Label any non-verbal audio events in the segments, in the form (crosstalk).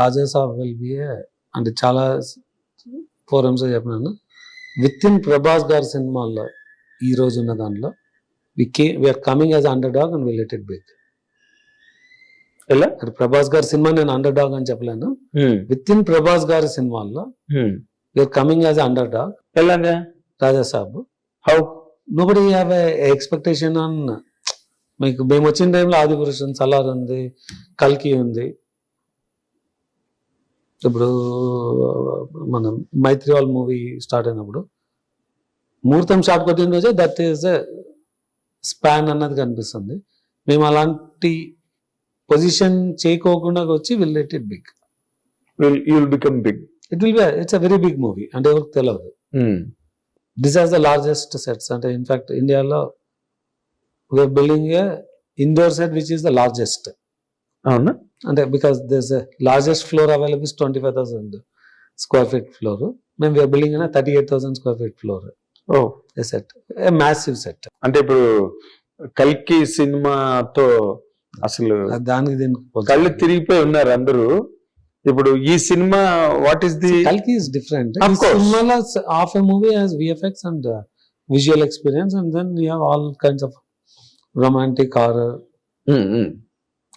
Raja Saab will be అంటే చాలా forums చెప్పినాను. విత్ ఇన్ ప్రభాస్ గారి సినిమాల్లో ఈ రోజు ఉన్న దాంట్లో వి కే we're coming as underdog and will it big ఎలా? ప్రభాస్ గారి సినిమా నేను అండర్ డాగ్ అని చెప్పలేను. విత్ ఇన్ ప్రభాస్ గారి సినిమాల్లో. We're coming as underdog ఎలాగా? Raja Saab how nobody have expectation on మీకు మేము వచ్చిన టైంలో ఆది పురుషన్ సలార్ ఉంది కల్కి ఉంది. ఇప్పుడు మనం మైత్రి వాళ్ళ మూవీ స్టార్ట్ అయినప్పుడు ముహూర్తం షాట్ కొట్టిన రోజే దట్ ఈస్ స్పాన్ అన్నది కనిపిస్తుంది. మేము అలాంటి పొజిషన్ చేయకోకుండా వచ్చి will let it big will become big it will be it's a very big movie అంటే ఎవరికి తెలియదు this are the largest sets అంటే ఇన్ఫాక్ట్ ఇండియాలో building indoor set which is the largest అవునా? అంటే because this largest floor available twenty five thousand square feet floor మేము we're building అనే thirty eight thousand square feet floor a set massive set అంటే ఇప్పుడు కల్కి సినిమాతో అసలు దానికి దీనికి కళ్ళు తిరిగిపోయి ఉన్నారు అందరూ. ఇప్పుడు ఈ సినిమా వాట్ ఈస్ ది కల్కి ఇస్ డిఫరెంట్. సినిమాలో half a movie has VFX and visual experience and then you have all kinds of romantic horror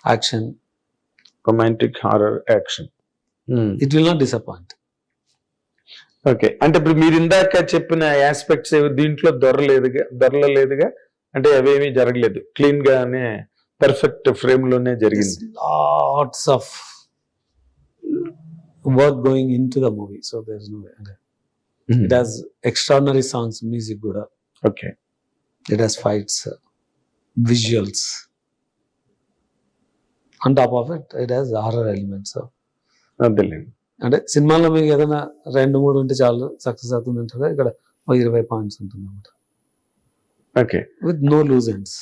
action romantic horror action it will not disappoint okay అంటే ఇప్పుడు మీరు ఇందాక చెప్పిన aspects దీంట్లో దొరలేదుగా దొరలలేదుగా అంటే అవేమీ జరగలేదు. క్లీన్ గానే పర్ఫెక్ట్ ఫ్రేమ్లోనే జరిగింది. Lots of work going into the movie so there's no way. It has extraordinary songs music కూడా. Okay it has fights uh, of it it has horror elements so అదేలేండి అంటే సినిమాలో మీకు ఏదైనా రెండు మూడు ఉంటే చాలు సక్సెస్ అవుతుంది అంటారు? ఇక్కడ ఒక ఇరవై పాయింట్స్ ఉంటుంది అనమాట okay with no loose ends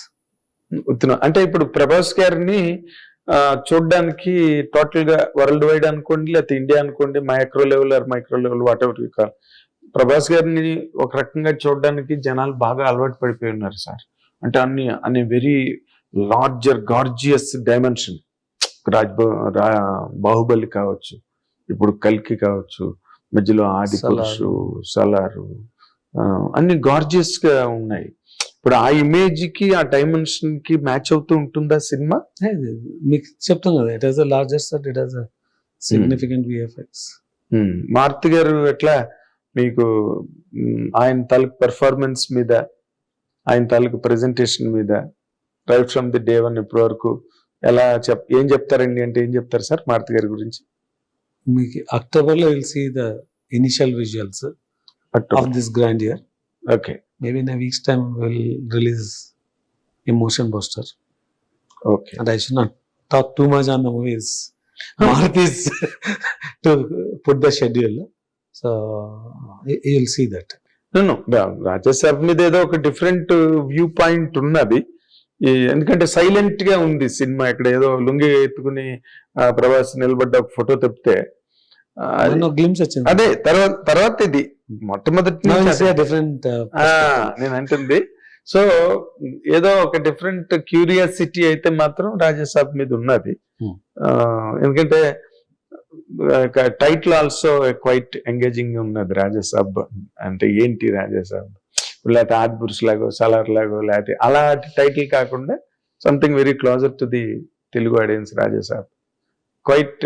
అంటే ఇప్పుడు ప్రభాస్ గారిని చూడ్డానికి టోటల్గా వరల్డ్ వైడ్ అనుకోండి లేకపోతే ఇండియా అనుకోండి micro level or micro level whatever call Prabhas గారిని ఒక రకంగా చూడడానికి జనాలు బాగా అలవాటు పడిపోయి ఉన్నారు సార్ అంటే అన్ని అన్ని వెరీ లార్జర్ గార్జియస్ డైమెన్షన్ రాజ్ బాహుబలి కావచ్చు ఇప్పుడు కల్కి కావచ్చు మధ్యలో ఆది పురుషు సలారు అన్ని గార్జియస్గా ఉన్నాయి. ఇప్పుడు ఆ ఇమేజ్కి ఆ డైమెన్షన్కి మ్యాచ్ అవుతూ ఉంటుందా సినిమా? మీకు చెప్తాం కదా it has the largest it has significant VFX Maruthi గారు ఎట్లా మీకు ఆయన తాలూకు పెర్ఫార్మెన్స్ మీద ఆయన తాలూకు ప్రెజెంటేషన్ మీద right from the day one ఇప్పటి వరకు ఎలా చెప్ ఏం చెప్తారండి అంటే ఏం చెప్తారు సార్ మారుతి గారి గురించి? మీకు అక్టోబర్లో will see the initial visuals of this grand year. Okay. Maybe in weeks time will release a motion poster. Okay. And I should not talk too much on the movies Maruthi's to put the schedule so you will see that Raja Saab మీద ఏదో ఒక different view point ఉన్నది. ఎందుకంటే సైలెంట్గా ఉంది cinema. ఇక్కడ ఏదో లుంగి ఎత్తుకుని ఆ, ప్రభాస్ నిలబడ్డ ఒక ఫోటో తెప్పితే అది- వచ్చింది. అదే తర్వాత తర్వాత ఇది. మొట్టమొదటి. డిఫరెంట్ నేను అంటుంది. సో ఏదో ఒక డిఫరెంట్ క్యూరియాసిటీ అయితే మాత్రం రాజసాబ్ మీద ఉన్నది. Hmm. ఎందుకంటే టైటిల్ ఆల్సో క్వైట్ ఎంగేజింగ్ ఉన్నది రాజసాబ్ అంటే ఏంటి రాజసాబ్ లేకపోతే ఆదిపురుష్ లాగో సలార్ లాగో లేకపోతే అలాంటి టైటిల్ కాకుండా something very closer to the Telugu audience Raja Saab quite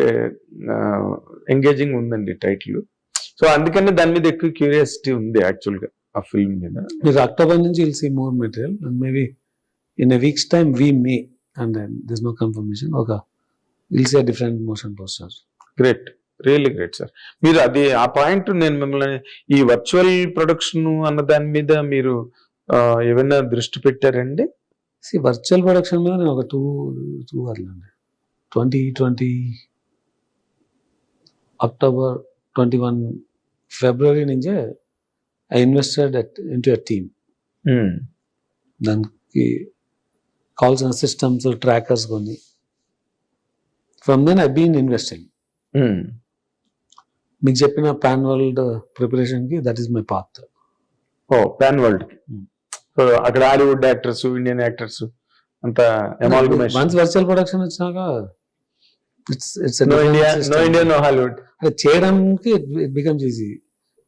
engaging ఉందండి టైటిల్ సో అందుకని దాని మీద ఎక్కువ క్యూరియాసిటీ ఉంది యాక్చువల్గా ఆ ఫిల్మ్ మీద. మీరు అక్టోబర్ నుంచి will see more material and maybe in a weeks time we may and this no confirmation ఒక will see different motion poster great really great sir మీరు అది ఆ పాయింట్ నేను మిమ్మల్ని ఈ వర్చువల్ ప్రొడక్షన్ అన్న దాని మీద మీరు ఏమైనా దృష్టి పెట్టారండి? సి వర్చువల్ ప్రొడక్షన్ మీద నేను ఒక two two అట్లండి twenty twenty October twenty one February నుంచే I invested in to team దానికి కావాల్సిన సిస్టమ్స్ ట్రాకర్స్ కొని. From then I been investing మీకు చెప్పిన pan world ప్రిపరేషన్కి that is my path oh pan world Hmm. So అక్కడ Hollywood actors Indian actors అంత once virtual production వచ్చినాక it's it's no India no India no Hollywood చేయడానికి it becomes easy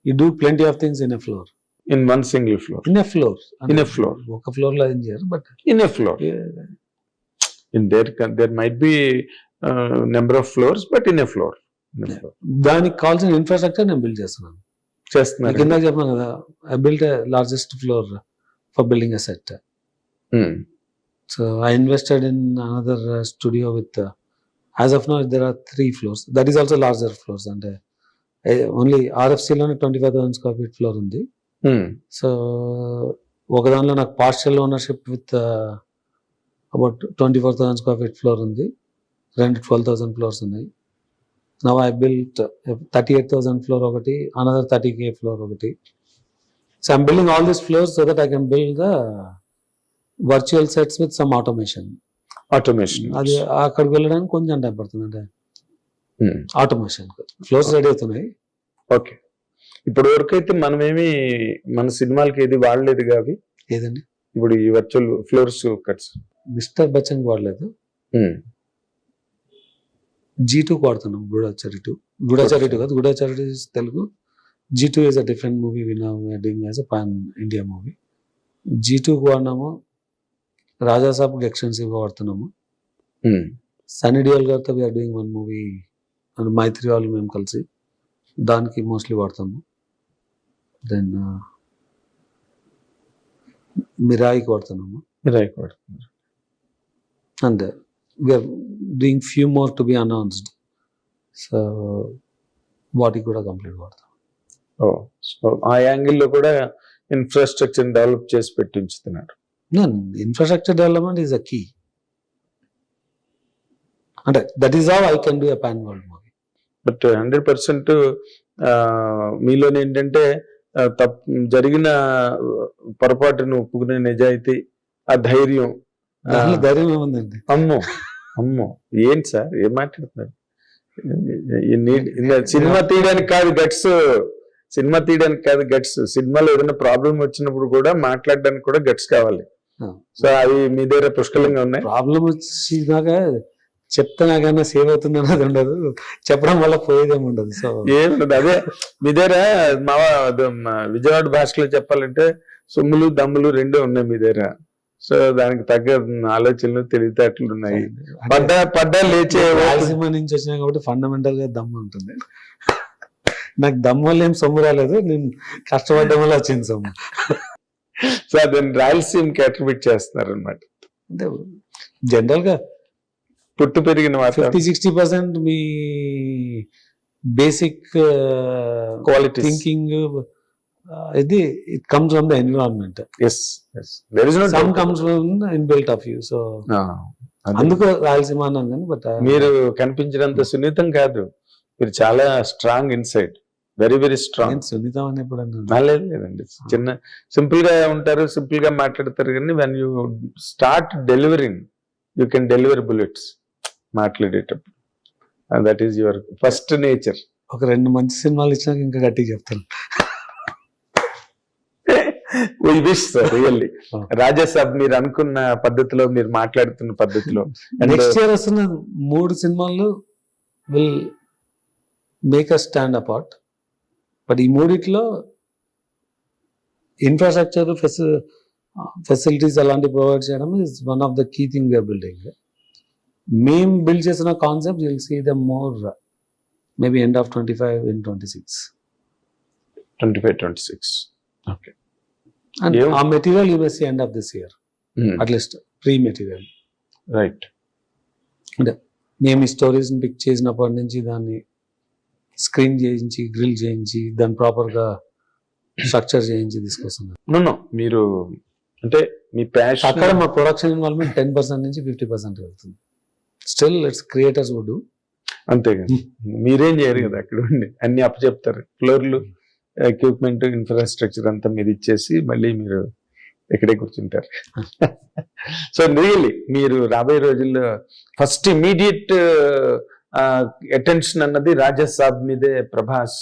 you do plenty of things in a floor in one single floor in a floor In a floor. ఒక ఫ్లోర్లో ఏం చేయరు but in a floor in there there might be number of floors but in a floor దానికి కావాల్సిన infrastructure నేను build చేస్తున్నాను. చేస్తున్నారు. కింద చెప్పాను కదా I build largest floor for building a set Hmm. So I invested in another studio with as of now there are three floors that is also larger floors అంటే only ఆర్ఎఫ్సిలోనే twenty five thousand square feet floor ఉంది. Hmm. So ఒక దానిలో నాకు partial ownership with about twenty four thousand square feet floor ఉంది. రెండు twelve thousand floors ఉన్నాయి. Now I built thirty eight thousand floor ఒకటి another thirty K floor ఒకటి. So I'm building all these floors so that I can build the virtual sets with some automation automation అది అక్కడికి వెళ్ళడానికి కొంచెం time పడుతుంది అంటే. Hmm. Automation floors ready అవుతున్నాయి. Okay ఇప్పటి వరకు అయితే మనమేమి మన సినిమాలకి ఏది వాడలేదు కావి ఏదండి? ఇప్పుడు ఈ virtual floors cuts mister Bachchan వాడలేదు. జీ టూ వాడుతున్నాం గూఢాచారి టూ గూఢాచారి టూ కాదు Goodachari two Telugu. G two is a different movie we're doing as a pan India movie G two వాడినాము రాజాసాబ్కి ఎక్స్టెన్సివ్ వాడుతున్నాము. సన్నీ డియోల్ గారితో we're doing one movie and Mythri వాళ్ళు మేము కలిసి దానికి మోస్ట్లీ వాడతాము. దెన్ మిరాయికి వాడుతున్నాము. Right and we're doing few more to be announced so వాటికి కూడా కంప్లీట్ వాడతాం. ఓ సో ఆ యాంగిల్లో కూడా ఇన్ఫ్రాస్ట్రక్చర్ డెవలప్ చేసి పెట్టి ఉంచుతున్నారు infrastructure development is a key అంటే that is how I can do pan world movie but hundred percent మీలోనే ఏంటంటే తప్ జరిగిన పొరపాటును ఒప్పుకునే నిజాయితీ ఆ ధైర్యం ధైర్యం ఏముందండి? అమ్మో. అమ్మో ఏంటి సార్? ఏం మాట్లాడుతున్నారు? సినిమా తీయడానికి కాదు గట్స్ సినిమా తీయడానికి కాదు గట్స్. సినిమాలో ఏదైనా ప్రాబ్లం వచ్చినప్పుడు కూడా మాట్లాడడానికి కూడా గట్స్ కావాలి. సో అవి మీ దగ్గర పుష్కలంగా ఉన్నాయి. ప్రాబ్లం వచ్చినాక చెప్తే నాకన్నా సేవ్ అవుతుంది అన్నది ఉండదు. చెప్పడం వల్ల పోయేదేమి ఉండదు. సో ఏముండదు అదే మీ దగ్గర మా విజయవాడ భాషలో చెప్పాలంటే సొమ్ములు దమ్ములు రెండే ఉన్నాయి మీ దగ్గర. సో దానికి తగ్గ ఆలోచనలు తెలివితేటలు ఉన్నాయి. పడ్డా పడ్డా లేచే రాయలసీమ నుంచి వచ్చినా కాబట్టి ఫండమెంటల్గా దమ్ము ఉంటుంది. నాకు దమ్ము వల్ల ఏం సొమ్ము రాలేదు నేను కష్టపడడం వల్ల వచ్చింది సొమ్ము. సో దాన్ని రాయలసీమకి అట్రిబ్యూట్ చేస్తున్నారు అనమాట అంటే జనరల్గా పుట్టు పెరిగిన ఫిఫ్టీ సిక్స్టీ పర్సెంట్ మీ బేసిక్ Qualities. థింకింగ్ ఇది it comes from the environment yes yes there is some no comes from inbuilt of you so అందుకు రాయలసీమ అన్నాను కానీ బట్ మీరు కనిపించినంత సున్నితం కాదు. మీరు చాలా strong inside very very strong నేను సున్నితం అని ఎప్పుడు అన్నాను? లేదు లేదండి. చిన్న సింపుల్గా ఉంటారు సింపుల్గా మాట్లాడతారు కానీ when you start delivering you can deliver bullets మాట్లాడేటప్పుడు. That is your first nature ఒక రెండు మంచి సినిమాలు ఇచ్చినాక ఇంకా గట్టిగా చెప్తాను. We wish sir really. Raja Saab మీరు అనుకున్న పద్ధతిలో మీరు మాట్లాడుతున్న పద్ధతిలో. నెక్స్ట్ ఇయర్ వస్తున్న మూడు సినిమాలు will make a stand apart but ఈ మూడిట్లో ఇన్ఫ్రాస్ట్రక్చర్ ఫెసిలిటీస్ అలాంటి ప్రొవైడ్ చేయడం is one of the key thing we're building మేం బిల్డ్ చేసిన concept will see the more maybe end of twenty five in twenty six 25 26 okay and a material you see end of this year at least pre material right మేము ఈ స్టోరీస్ని pick చేసినప్పటి నుంచి దాన్ని screen చేయించి grill చేయించి దాన్ని ప్రాపర్గా structure చేయించి తీసుకొస్తున్నాం మీరు అంటే మీ ప్యాషన్ అక్కడ మా ప్రొడక్షన్ ఇన్వాల్వ్మెంట్ టెన్ పర్సెంట్ నుంచి ఫిఫ్టీ పర్సెంట్ వెళ్తుంది. స్టిల్ ఇట్స్ క్రియేటర్స్ వుడ్ అంతే కదా మీరేం చేయరు కదా అక్కడ ఉండి. అన్ని అప్పచెప్తారు. ఫ్లోర్లు. ఎక్విప్మెంట్ ఇన్ఫ్రాస్ట్రక్చర్ అంతా మీరు ఇచ్చేసి మళ్ళీ మీరు ఇక్కడే కూర్చుంటారు. (laughs) సో రియల్లీ మీరు రాబోయే రోజుల్లో ఫస్ట్ ఇమీడియట్ అటెన్షన్ అన్నది రాజా సాబ్ మీదే ప్రభాస్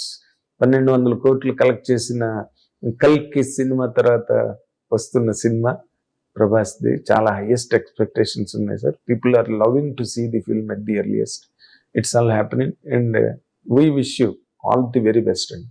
పన్నెండు వందల కోట్లు కలెక్ట్ చేసిన కల్కి సినిమా తర్వాత వస్తున్న సినిమా ప్రభాస్ది. చాలా హైయెస్ట్ ఎక్స్పెక్టేషన్స్ ఉన్నాయి sir. People are loving to see the film at the earliest it's all happening and we wish you all the very best అండి.